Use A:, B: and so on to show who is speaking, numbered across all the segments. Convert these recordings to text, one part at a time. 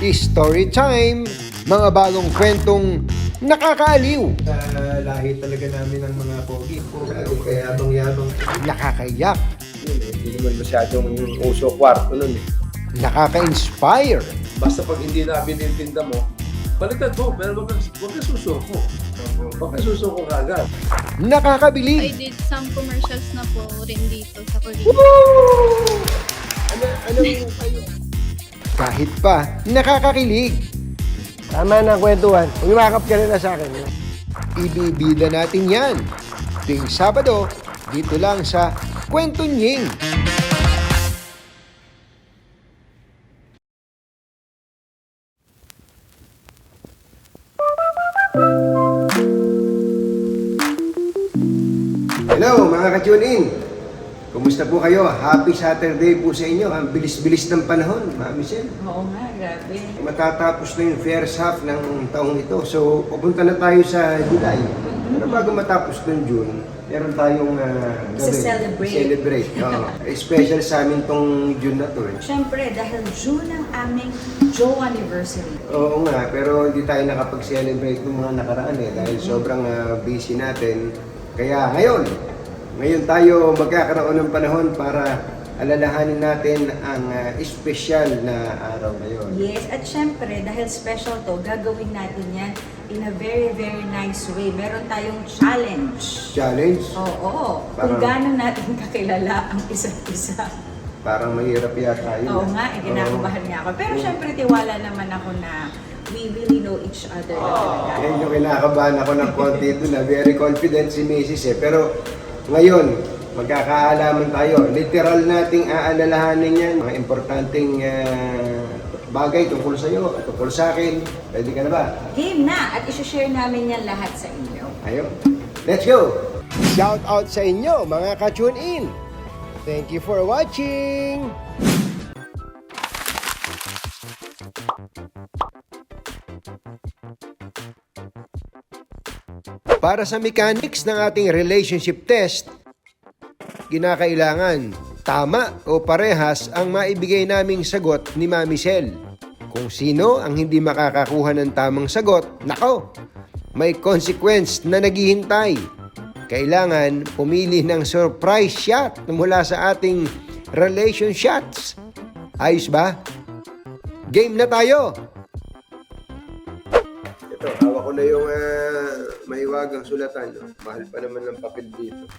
A: Story time! Mga bagong kwentong nakakaaliw,
B: Sa lahi talaga namin ng mga pogi. Masyadong kayabang-yabang.
A: nakakayak,
B: Yun eh, Hindi naman masyadong uso kwarto nun eh.
A: nakaka-inspire,
C: Basta pag hindi na binitinda mo, baliktad mo, pero wag ka, wag ka susuko. Wag ka susuko kagad.
D: I
A: nakakabilib,
D: did some commercials na po rin dito sa Korea.
B: Ano, ano yung kayo?
A: Kahit pa nakakakilig.
B: Tama na kwentuhan. Umimakap ka na sa akin.
A: Ibibida natin yan. Tuwing Sabado, dito lang sa Kwento Nying.
B: Hello mga ka-tune in. Kumusta po kayo? Happy Saturday po sa inyo. Ang bilis-bilis ng panahon, Mami Michelle.
E: Oo nga, grabe.
B: Matatapos na yung first half ng taong ito. So, pupunta na tayo sa July. Pero bago matapos ng June, meron tayong uh,
E: Isa-celebrate.
B: Celebrate. Oo. Special sa amin tong June na to eh.
E: Siyempre, dahil June ang aming Joe anniversary.
B: Oo nga, pero hindi tayo nakapag-celebrate ng mga nakaraan eh dahil sobrang ah, busy natin. Kaya ngayon, ngayon tayo magkakaroon ng panahon para alalahanin natin ang ah, espesyal na araw na yun.
E: Yes, at syempre, dahil special to, gagawin natin yan in a very, very nice way. Meron tayong challenge.
B: Challenge?
E: Oo,
B: Parang-
E: kung gaano natin kakilala ang isa't isa.
B: Parang mahirap yata yun.
E: Oo
B: ah.
E: nga, eh, kinakabahan nga ako. Pero syempre, tiwala naman ako na we really know each other talaga.
B: Yan yung kinakabahan ako ng konti doon na very confident si Mrs. eh. Pero ngayon, magkakaalaman tayo. Literal nating aalalahanin yan. Mga importanteng ah, bagay tungkol sa iyo, tungkol sa akin. Pwede ka na ba?
E: Game na! At isi-share namin yan lahat sa inyo.
B: Ayun. Let's go!
A: Shout out sa inyo mga ka-tune in. Thank you for watching. Para sa mechanics ng ating relationship test, kinakailangan tama o parehas ang maibigay naming sagot ni Mami Sel. Kung sino ang hindi makakakuha ng tamang sagot, nako, may consequence na naghihintay. Kailangan pumili ng surprise shot mula sa ating relation shots. Ayos ba? Game na tayo!
B: Ito, hawak ko na yung uh, maiwagang sulatan. No? Mahal pa naman ng papel dito.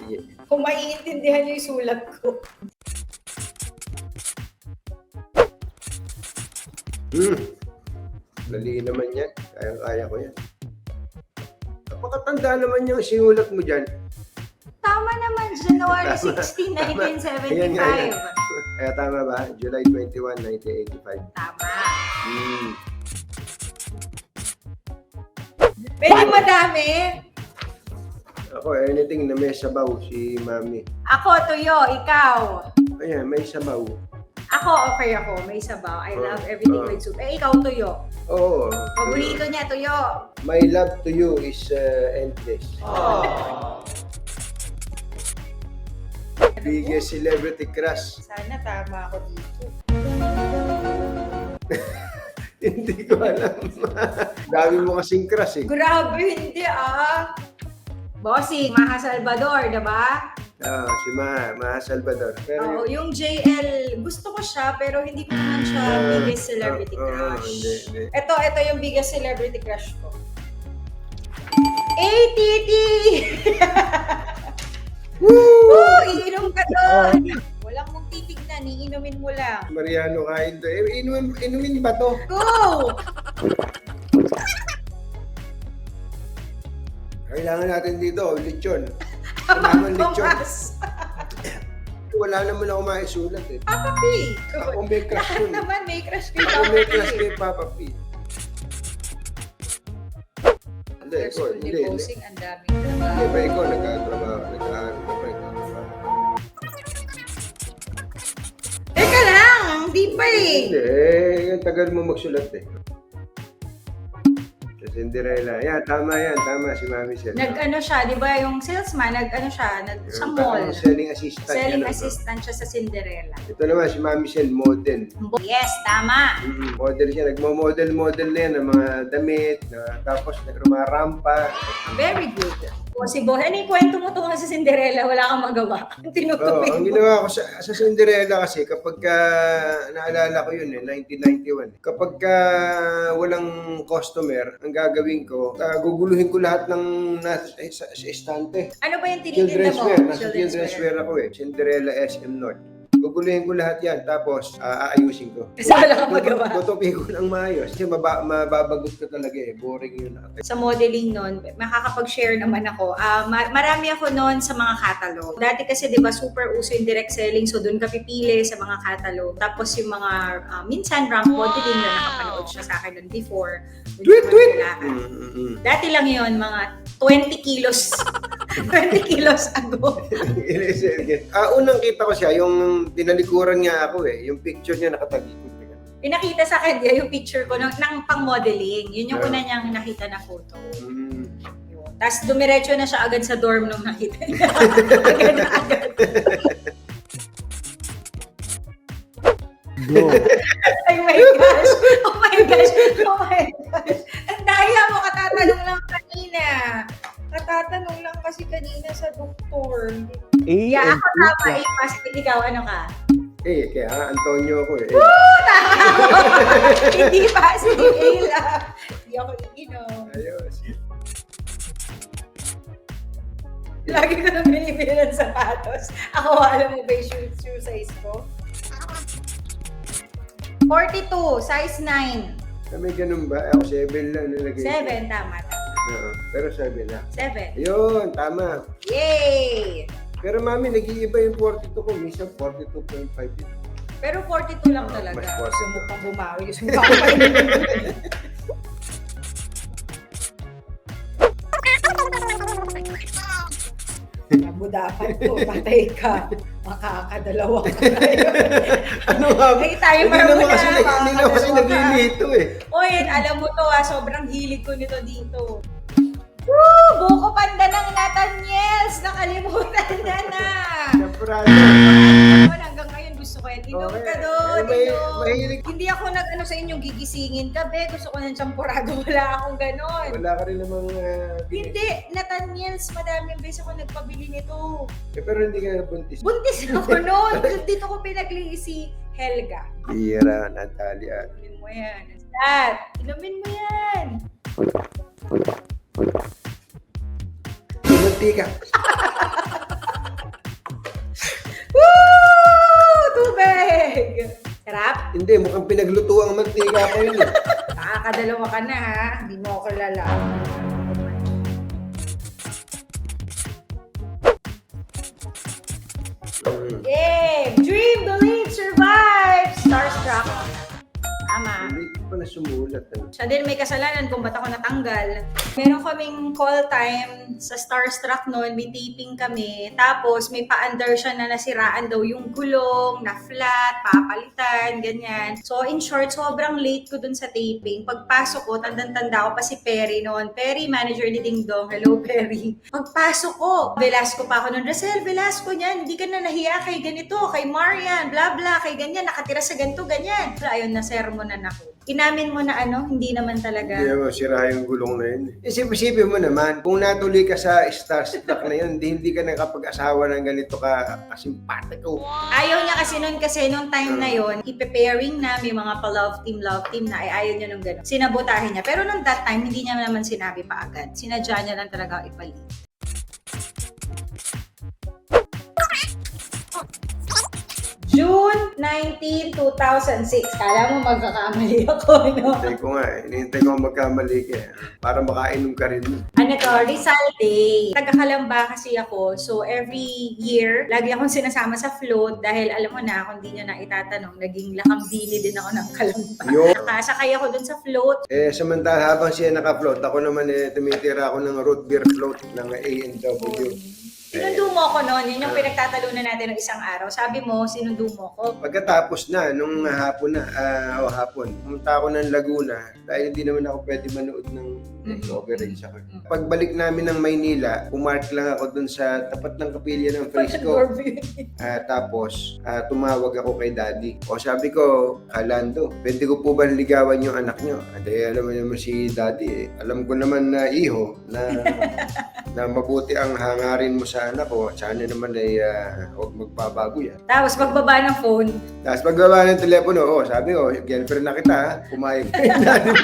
B: Sige.
E: Kung maiintindihan niyo yung sulat ko.
B: Hmm. Dali naman yan. Kaya-kaya ko yan. Napakatanda naman yung sinulat mo dyan.
E: Tama naman, January
B: Tama.
E: 16,
B: Ayan nga, ayan.
E: 1975.
B: Kaya tama ba? July 21, 1985.
E: Tama.
B: Hmm.
E: Pwede madami.
B: Ako, anything na may sabaw si Mami.
E: Ako, tuyo. Ikaw.
B: Ayan, may sabaw.
E: Ako, okay ako. May sabaw. I love everything
B: Oh.
E: with soup. Eh, ikaw, tuyo.
B: Oo.
E: Paborito niya, tuyo.
B: My love to you is uh, endless. Biggest celebrity crush.
E: Sana tama ako dito.
B: Hindi ko alam. Dami mo kasing crush eh.
E: Grabe, hindi ah. Bossing, Maha Salvador, diba?
B: Ah, si Ma, Ma Salvador.
E: Oo,
B: yung-
E: yung JL, gusto ko siya, pero hindi ko naman siya
B: Ah,
E: biggest celebrity
B: oo, oo,
E: crush.
B: hindi, hindi.
E: Ito, ito yung biggest celebrity crush ko. ATT! Woo! Iinom ka doon! Titignan, iinumin mo lang.
B: Mariano kain to. Eh, inumin, inumin ba to?
E: Go!
B: Kailangan natin dito, lechon. Kailangan lechon.
E: Tomas!
B: Wala naman ako maisulat eh.
E: Papa P!
B: Ako may crush
E: Lahat
B: yun
E: naman may crush kay
B: Ako
E: Papa
B: may
E: P.
B: crush kay Papa P. Hindi,
E: After
B: ikaw,
E: school
B: hindi, hindi.
E: deposing, ang daming
B: Hindi
E: trabaho.
B: ba ikaw nagkatrabaho, nagkaano
E: hindi pa eh.
B: Hindi, eh, ang tagal mo magsulat eh. Cinderella. Yan, tama yan. Tama si Mami Sel.
E: Nag-ano siya, di ba, yung salesman, nag-ano siya, nag sa mall.
B: Selling assistant.
E: Selling
B: yan,
E: assistant siya sa Cinderella.
B: Ito naman, si Mami Sel, model.
E: Yes, tama.
B: Mm, model siya. Nagmo-model-model na yan ng mga damit. Na, tapos nagrumarampa.
E: Very good. O si ano yung kwento mo tungkol sa Cinderella? Wala kang magawa.
B: Oo,
E: Tinutupi
B: ang ginawa ko sa, sa Cinderella kasi kapag ka, naalala ko yun eh, 1991. Kapag ka walang customer, ang gagawin ko, uh, guguluhin ko lahat ng nasa eh, sa, sa estante.
E: Ano ba yung tinitinda
B: Children's
E: mo?
B: wear, nasa children's wear ako eh. Cinderella SM North. Guguluhin ko lahat yan, tapos ah, aayusin ko.
E: Kasi wala kang magawa.
B: Tutupin ko ng maayos. Kasi maba, mababagot ka talaga eh. Boring yun.
E: Sa modeling nun, makakapag-share naman ako. Ah, ma- marami ako noon sa mga catalog. Dati kasi 'di ba super uso yung direct selling so doon ka pipili sa mga catalog. Tapos yung mga ah, minsan rank modeling na nakapanood siya sa akin noon before.
B: Tweet, tweet!
E: kailangan.
B: Mm, mm, mm.
E: Dati lang yon mga 20 kilos. 20 kilos ago.
B: ah, unang kita ko siya, yung tinalikuran niya ako eh. Yung picture niya nakatalikod.
E: Pinakita sa akin niya yung picture ko ng, ng pang-modeling. Yun yung
B: Yeah.
E: una niyang nakita na photo.
B: Mm.
E: Yun. Tapos dumiretso na siya agad sa dorm nung nakita niya. agad na agad. Ay my gosh! Oh my gosh! Oh my gosh! Ang daya mo, katatanong lang kanina. Katatanong lang kasi kanina sa doktor. Yeah, ako tama eh. Positive ikaw, ano ka?
B: Eh, kaya nga, Antonio ako eh.
E: Hindi pa, sige, A lang. Hindi ako iinom.
B: Ayos.
E: Lagi ko nang binibili ng sapatos. Ako, alam mo ba yung shoe, shoe size ko? 42, size 9.
B: Ah, may ganun ba? Ako 7 lang nilagay.
E: 7, tama, tama.
B: Oo, pero 7 lang.
E: 7.
B: Ayun, tama.
E: Yay!
B: Pero mami, nag-iiba yung 42 ko. Minsan 42.5 yun.
E: Pero 42 lang talaga.
B: mas 42.
E: Sumukang bumawi. Sumukang Abo dapat po, patay ka. Makakadalawa ka ngayon.
B: ano nga ba?
E: Ay, tayo
B: Hindi naman kasi,
E: muna,
B: nag- hindi naman kasi
E: makakadalawa ka.
B: naglilito eh.
E: Uy, alam mo to ah, sobrang hilig ko nito dito. Woo! Buko panda ng Nathaniels! Nakalimutan na na! Ayun, hanggang ngayon gusto ko yan. Inom ka doon,
B: may-
E: inom.
B: mahilig-
E: Hindi ako nag-ano sa inyong gigisingin ka, be. Gusto ko ng champurado. Wala akong ganon.
B: Wala ka rin namang uh,
E: Hindi, Nathaniels, madaming beses ako nagpabili nito.
B: Eh, pero hindi ka buntis.
E: Buntis ako noon. Dito ko pinaglihi si Helga.
B: Tira, Natalia.
E: Inumin mo yan. Dad, inumin mo yan.
B: Bunti ka.
E: Woo! Tubig! Sarap?
B: Hindi, mukhang pinagluto ang mantika ko yun eh.
E: Nakakadalawa ka na ha. Hindi mo ako lala. Tama.
B: Hindi ko pa na sumulat. Ano.
E: Siya din may kasalanan kung ba't ako natanggal. Meron kaming call time sa Starstruck noon, may taping kami. Tapos may pa-under siya na nasiraan daw yung gulong, na flat, papalitan, ganyan. So in short, sobrang late ko dun sa taping. Pagpasok ko, tandang-tanda ko pa si Perry noon. Perry, manager ni Ding Dong. Hello, Perry. Pagpasok ko, Velasco pa ako noon. Rosel, Velasco niyan, hindi ka na nahiya kay ganito, kay Marian, bla bla, kay ganyan, nakatira sa ganito, ganyan. So, ayun, na sermonan ako. Inamin mo na ano, hindi naman talaga.
B: Hindi mo sira yung gulong na yun. Isip-isipin mo naman, kung natuloy ka sa starstruck na yun, hindi, hindi ka nakapag-asawa ng ganito ka kasimpatiko.
E: Ayaw niya kasi noon kasi nung time na yon, ipe-pairing na may mga pa-love team, love team na ay ayaw niya nung gano'n. Sinabotahin niya. Pero nung that time, hindi niya naman sinabi pa agad. Sinadya niya lang talaga ipalit. June 19, 2006. Kala mo magkakamali ako, no?
B: Hintay ko nga eh. Hinihintay ko magkamali ka eh. Para makainom ka rin.
E: ano to, Rizal Day. Taga-Kalamba kasi ako. So, every year, lagi akong sinasama sa float dahil alam mo na, kung di nyo na itatanong, naging lakambili din ako ng Kalamba.
B: Yun.
E: Nakasakay ako dun sa float.
B: Eh, samantala habang siya naka-float, ako naman eh, tumitira ako ng root beer float ng A&W.
E: Sinundo mo ako noon. Yun yung pinagtatalunan natin ng isang araw. Sabi mo, sinundo mo ko.
B: Pagkatapos na, nung hapon na, ah, o hapon, pumunta ako ng Laguna dahil hindi naman ako pwede manood ng
E: Mhm.
B: overage ako. Pagbalik namin ng Maynila, pumark lang ako dun sa tapat ng kapilya ng Frisco. Ah, tapos, ah, tumawag ako kay daddy. O sabi ko, Kalando, pwede ko po ba ligawan yung anak nyo? Ade, alam mo naman si daddy eh. Alam ko naman na iho na na mabuti ang hangarin mo sa anak ko. Sana naman ay ah, huwag magbabago yan.
E: Tapos pagbaba ng phone,
B: Tapos pagbaba ng telepono, oh, sabi ko, girlfriend na kita, ha? pumayag ka yung daddy mo.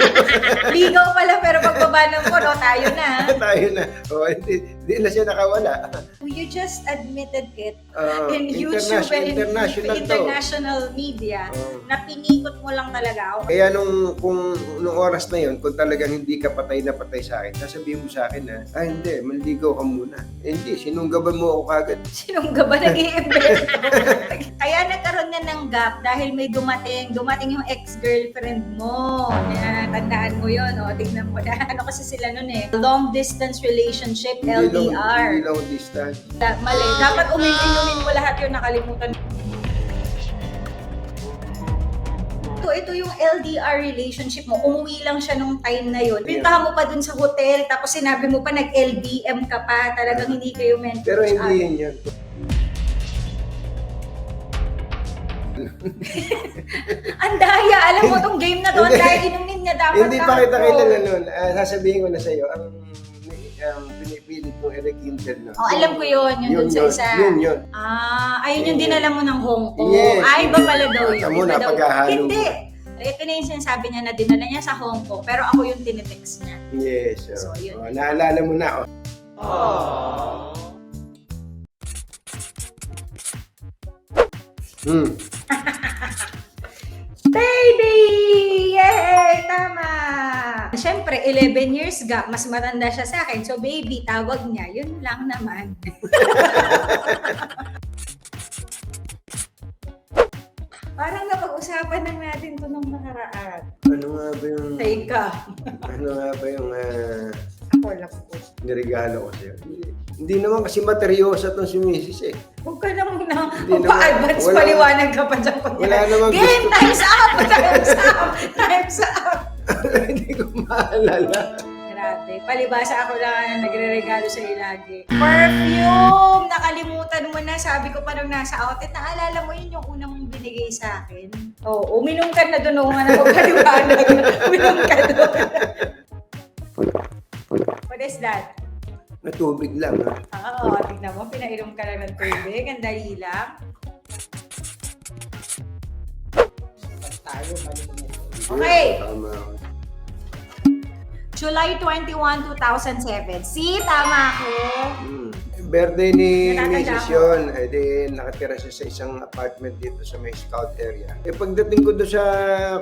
E: ligaw pala pero pagbaba ng phone, oh, tayo na.
B: Tayo na. Oh, hindi, hindi na siya nakawala.
E: You just admitted it
B: Ah,
E: in YouTube
B: international,
E: and in
B: international to.
E: international media
B: Oh.
E: na pinikot mo lang talaga ako.
B: Kaya nung kung nung oras na yon, kung talagang hindi ka patay na patay sa akin, sasabihin mo sa akin na, ah hindi, manligaw ka muna. Eh, hindi, sinunggaban mo ako kagad.
E: Sinungga ba nag Kaya nagkaroon na ng gap dahil may dumating. Dumating yung ex-girlfriend mo. Kaya tandaan mo yun. O, tignan mo na. Ano kasi sila nun eh. Long distance relationship,
B: Hindi long-
E: LDR.
B: Hindi long distance.
E: Da- Mali. Dapat umin-inumin mo lahat yun. Nakalimutan ito, ito yung LDR relationship mo. Umuwi lang siya nung time na yun. Pintahan mo pa dun sa hotel, tapos sinabi mo pa nag-LDM ka pa. Talagang hindi kayo meant
B: Pero hindi yun yun.
E: Ang daya, alam mo tong game na to, ang daya inumin niya dapat.
B: Hindi pa kita kilala nun. Ah, sasabihin ko na sa'yo, ang ang pinipilit mo Eric Intel no?
E: Oh, alam ko yun, yun, dun sa isa.
B: Yun, yun.
E: Ah, ayun yung dinala mo ng Hong Kong.
B: Yes.
E: Ay, iba pala daw yun.
B: Tamo
E: Iba
B: na,
E: daw.
B: paghahalo
E: Hindi.
B: mo.
E: Ito na yung sinasabi niya na dinala niya sa Hong Kong, pero ako yung tinitext niya.
B: Yes.
E: So,
B: Oh.
E: yun.
B: Oh, naalala mo na. Oh. Hmm.
E: Baby! Yay! Tama! Siyempre, 11 years gap, mas matanda siya sa akin. So, baby, tawag niya. Yun lang naman. Parang napag-usapan na natin to nung nakaraan.
B: Ano nga ba yung...
E: Teka.
B: Ano nga ba yung ah,
E: Ako lang po.
B: niregalo ko sa'yo? Hindi, hindi naman kasi materyosa tong si Mrs. eh.
E: Huwag ka naman na
B: Hindi
E: magpa-advance
B: naman. Wala-
E: paliwanag ka pa dyan.
B: Wala namang
E: Game!
B: gusto.
E: Time's up! Time's up! Time's up!
B: Hindi ko maalala.
E: Grabe. Palibasa ako lang na nagre-regalo sa iyo lagi. Perfume! Nakalimutan mo na. Sabi ko pa nung nasa outlet, naalala mo yun yung una mong binigay sa akin. Oo, oh, uminom ka na doon nung ano, paliwanag. uminom ka doon. What is that?
B: Natubig lang ha.
E: Oo, tignan mo, pinainom ka lang ng tubig. Ang dali lang. Okay.
B: Tama.
E: July 21, 2007. See, tama ako.
B: Hmm. Birthday ni Mrs. yun. Eh di, nakatira siya sa isang apartment dito sa may scout area. Eh pagdating ko doon sa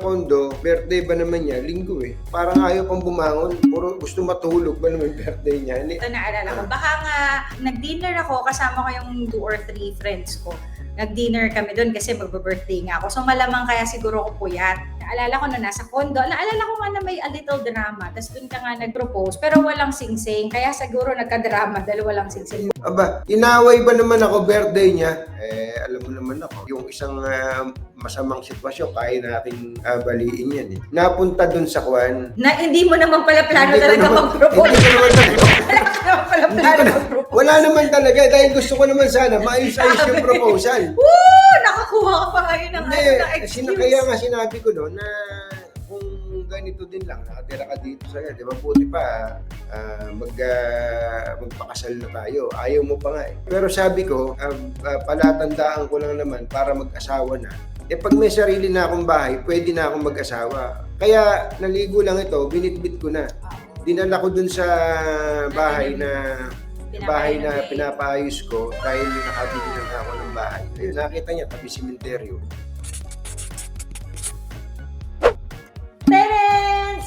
B: condo, birthday ba naman niya? Linggo eh. Parang ayaw pang bumangon. Puro gusto matulog ba naman birthday niya? Ni-
E: Ito naalala ko. Baka nga, nag-dinner ako, kasama ko yung two or three friends ko. Nag-dinner kami doon kasi magbe-birthday nga ako. So malamang kaya siguro ko puyat. Naalala ko na nasa condo. Naalala ko nga na may a little drama. Tapos doon ka nga nag-propose. Pero walang sing-sing. Kaya siguro nagka-drama dahil walang sing-sing.
B: Aba, inaway ba naman ako birthday niya? Eh, alam mo naman ako, yung isang ah, masamang sitwasyon, kaya natin ah, baliin yan eh. Napunta doon sa Kwan.
E: Na hindi mo naman pala plano
B: Hindi
E: talaga mag-propose.
B: Hindi ko naman.
E: Wala pala plano mag-propose.
B: Wala naman talaga dahil gusto ko naman sana maayos-ayos yung proposal.
E: Woo! Nakakuha ka pa ngayon ng ano na
B: kasi
E: excuse.
B: kaya nga sinabi ko noon na kung ganito din lang, nakatira ka dito sa di ba buti pa ah, mag, ah, magpakasal na tayo. Ayaw mo pa nga eh. Pero sabi ko, ah, ah, palatandaan ko lang naman para mag-asawa na. Eh pag may sarili na akong bahay, pwede na akong mag-asawa. Kaya naligo lang ito, binitbit ko na. Dinala ko dun sa bahay na bahay na pinapaayos ko dahil nakabili na nga ako ng bahay. Ayun, nakita niya, tabi simenteryo.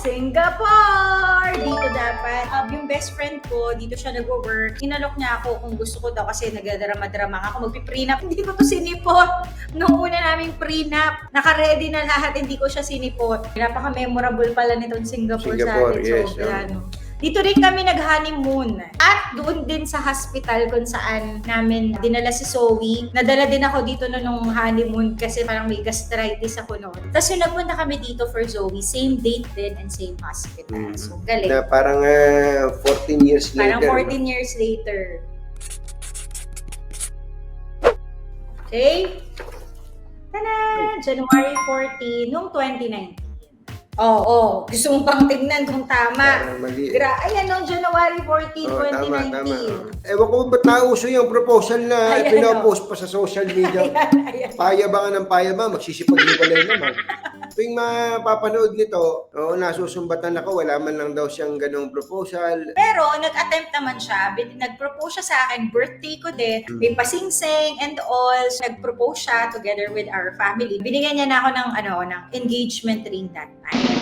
E: Singapore! Dito dapat. Um, yung best friend ko, dito siya nag-work. Inalok niya ako kung gusto ko daw kasi nagdadrama-drama ako. Magpi-prenup. Hindi ko to sinipot. Nung una naming prenup, naka-ready na lahat, hindi ko siya sinipot. Napaka-memorable pala nitong Singapore,
B: Singapore,
E: sa atin.
B: yes,
E: So,
B: yeah.
E: ano. Dito rin kami nag-honeymoon. At doon din sa hospital kung saan namin dinala si Zoe. Nadala din ako dito no nung honeymoon kasi parang may gastritis ako noon. Tapos yung nagpunta kami dito for Zoe, same date din and same hospital.
B: Mm.
E: So, galing.
B: Na parang ah, 14 years later.
E: Parang 14 years later. Okay? Tada! January 14, nung 2019. Oo, oh, gusto mong pang tignan kung tama.
B: Parang mali.
E: Gra Ayan, noong January 14,
B: Oh, tama,
E: 2019.
B: tama. Ewan ko ba't nauso yung proposal na
E: Ayan,
B: pinopost pa sa social media.
E: Ayan, ayan.
B: Payabangan ng payabang, magsisipag-iwalay naman. Tuwing mapapanood nito, oo, nasusumbatan ako, wala man lang daw siyang ganong proposal.
E: Pero, nag-attempt naman siya. Bin- Nag-propose siya sa akin. Birthday ko din. May pasingsing and all. So, nag-propose siya together with our family. Binigyan niya na ako ng, ano, ng engagement ring that.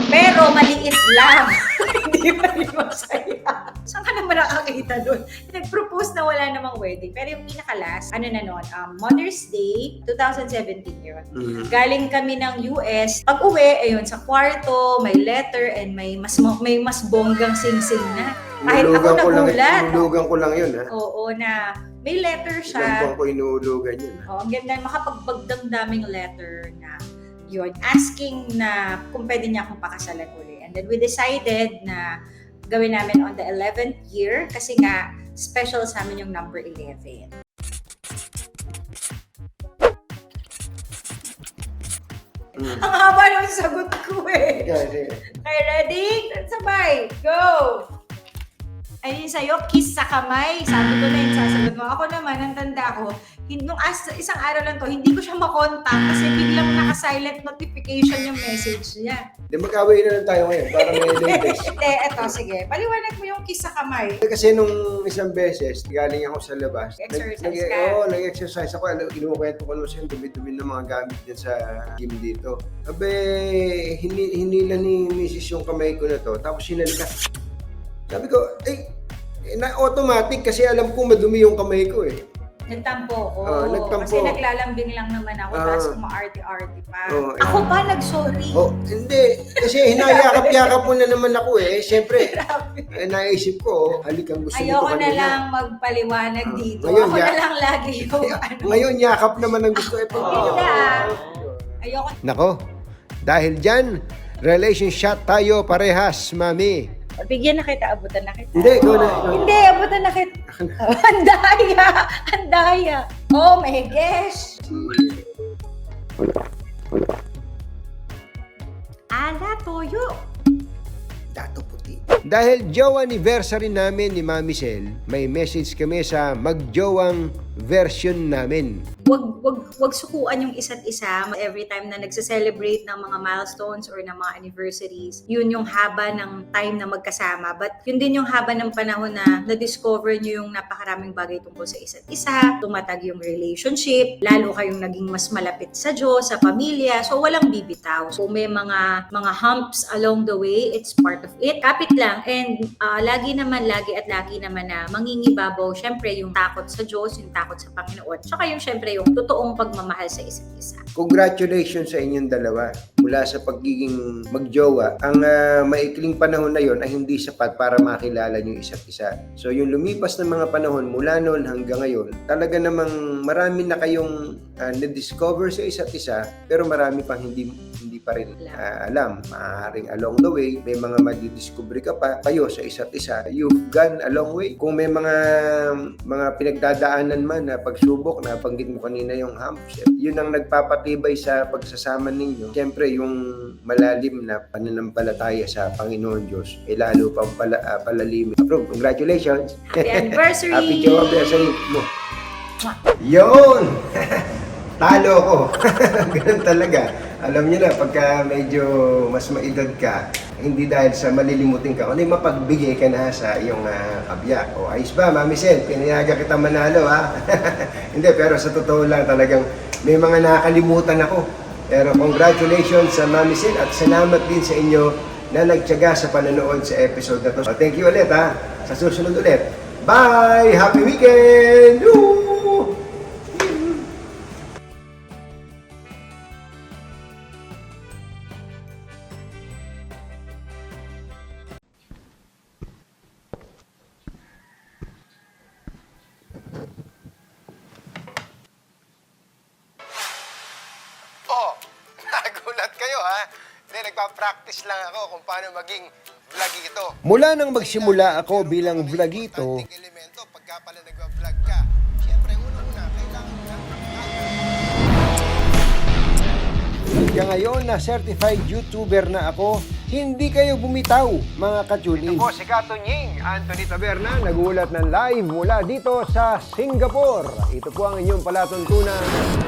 E: Pero, maliit lang. Hindi pa rin masaya. Saan ka naman nakakita doon? Nag-propose na wala namang wedding. Pero yung pinaka-last, ano na noon, um, Mother's Day, 2017 yun. Galing kami ng US. Pag uwi, ayun, sa kwarto, may letter and may mas may mas bonggang sing-sing na. Kahit ako
B: Inulugan ko lang,
E: nagulat.
B: inulugan ko lang yun, ha?
E: Oo, na may letter siya.
B: buwan ko inuulugan yun, ha?
E: Oh, ang ganda, makapagbagdang daming letter na yun, asking na kung pwede niya akong pakasalan uli. And then we decided na gawin namin on the 11th year kasi nga special sa amin yung number 11.
B: Mm.
E: Ang haba ng sagot ko eh. Okay, ready? Sabay, go! Ayun sa'yo, kiss sa kamay. Sabi ko na yung sasagot mo. Ako naman, ang tanda ko, nung as, isang araw lang to, hindi ko siya makontak kasi biglang naka-silent notification yung message niya.
B: di mag-away na lang tayo ngayon para may latest.
E: Hindi, eto, sige. Paliwanag mo yung kiss sa kamay.
B: Kasi nung isang beses, galing ako sa labas.
E: Exercise
B: nag,
E: ka.
B: Oo, nag-exercise ako. Alam, Kinukwento ko naman sa'yo, dumi-dumi ng mga gamit dyan sa gym dito. Abe, hini, hinila ni misis yung kamay ko na to. Tapos sinalika. Sabi ko, eh, eh, na automatic kasi alam ko madumi yung kamay ko eh.
E: Nagtampo ko.
B: Oo, nagtampo.
E: Kasi naglalambing lang naman ako,
B: Ah.
E: tapos umaarte-arte pa.
B: Oo,
E: ako pa nag-sorry.
B: Oh, hindi. Kasi hinayakap-yakap mo na naman ako eh. Siyempre, eh, naisip ko, halikan gusto mo
E: Ayoko
B: ko
E: na
B: kanina.
E: lang magpaliwanag
B: Ah,
E: dito.
B: ngayon,
E: ako
B: ya-
E: na lang lagi yung ano.
B: Ngayon, yakap naman ang gusto. Eh, pag
E: Hindi na. Ayoko
A: Nako, dahil dyan, relationship tayo parehas, mami.
E: Bigyan na kita, abutan na kita.
B: Hindi, ikaw na. ikaw.
E: Hindi, abutan na kita. ang daya! Ang daya! Oh my gosh! Ala, toyo!
B: Dato puti.
A: Dahil jowa anniversary namin ni Mami Sel, may message kami sa magjowang version namin.
E: Wag wag wag sukuan yung isa't isa. Every time na nagse-celebrate ng mga milestones or ng mga anniversaries yun yung haba ng time na magkasama. But yun din yung haba ng panahon na na-discover nyo yung napakaraming bagay tungkol sa isa't isa tumatag yung relationship lalo kayong naging mas malapit sa Diyos sa pamilya. So walang bibitaw. So may mga mga humps along the way it's part of it. Kapit lang. And ah, lagi naman lagi at lagi naman na mangingibabaw syempre yung takot sa Diyos yung takot sa Panginoon. Tsaka yung syempre yung totoong pagmamahal sa isa't isa
B: Congratulations sa inyong dalawa. Mula sa pagiging magjowa, ang ah, maikling panahon na yon ay hindi sapat para makilala niyo isa't isa. So yung lumipas ng mga panahon mula noon hanggang ngayon, talaga namang marami na kayong ah, na-discover sa isa't isa, pero marami pang hindi hindi pa rin ah, alam. Maaaring along the way, may mga madidiscover ka pa kayo sa isa't isa. You've gone a long way. Kung may mga mga pinagdadaanan man na pagsubok na banggit mo kanina yung humps, yun ang nagpapatibay sa pagsasama ninyo. Siyempre, yung malalim na pananampalataya sa Panginoon Diyos, eh lalo pang pala, ah, palalimin. Approve. Congratulations!
E: Happy anniversary!
B: Happy jowa anniversary mo. Yun! Talo ko. Ganun talaga. Alam niyo na, pagka medyo mas maedad ka, hindi dahil sa malilimutin ka, kundi mapagbigay ka na sa iyong uh, kabya. O ayos ba, Mami Sen, pinayaga kita manalo ha? hindi, pero sa totoo lang talagang may mga nakakalimutan ako. Pero congratulations sa Mami Sen at salamat din sa inyo na nagtyaga sa panonood sa episode na to. So, thank you ulit ha. Sa susunod ulit. Bye! Happy weekend! Woo!
C: Nagulat kayo ha? Hindi, nagpa-practice lang ako kung paano maging vlogito.
B: Mula nang magsimula ako bilang vlogito,
C: elemento pagka pala nagwa-vlog ka. Siyempre, unang-una, kailangan mo ng
B: hanggang ngayon na certified YouTuber na ako, hindi kayo bumitaw, mga ka-tune in.
C: po si Kato Nying, Anthony Taberna, nagulat ng live mula dito sa Singapore. Ito po ang inyong palatuntunan.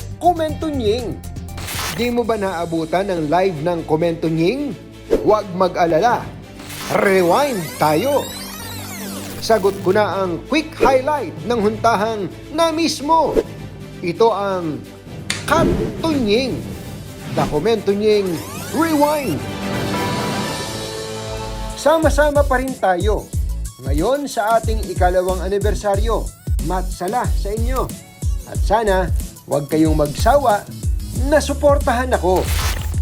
B: Komentunying. Di mo ba naabutan ang live ng Komentunying? Huwag mag-alala. Rewind tayo. Sagot ko na ang quick highlight ng huntahang na mismo. Ito ang Kantunying. The Komentunying Rewind. Sama-sama pa rin tayo. Ngayon sa ating ikalawang anibersaryo. Matsala sa inyo. At sana, huwag kayong magsawa na suportahan ako.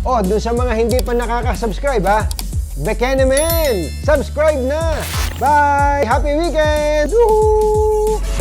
C: Oh, dun sa mga hindi pa nakaka-subscribe ha, Bekenemen! Subscribe na! Bye! Happy weekend! Woohoo!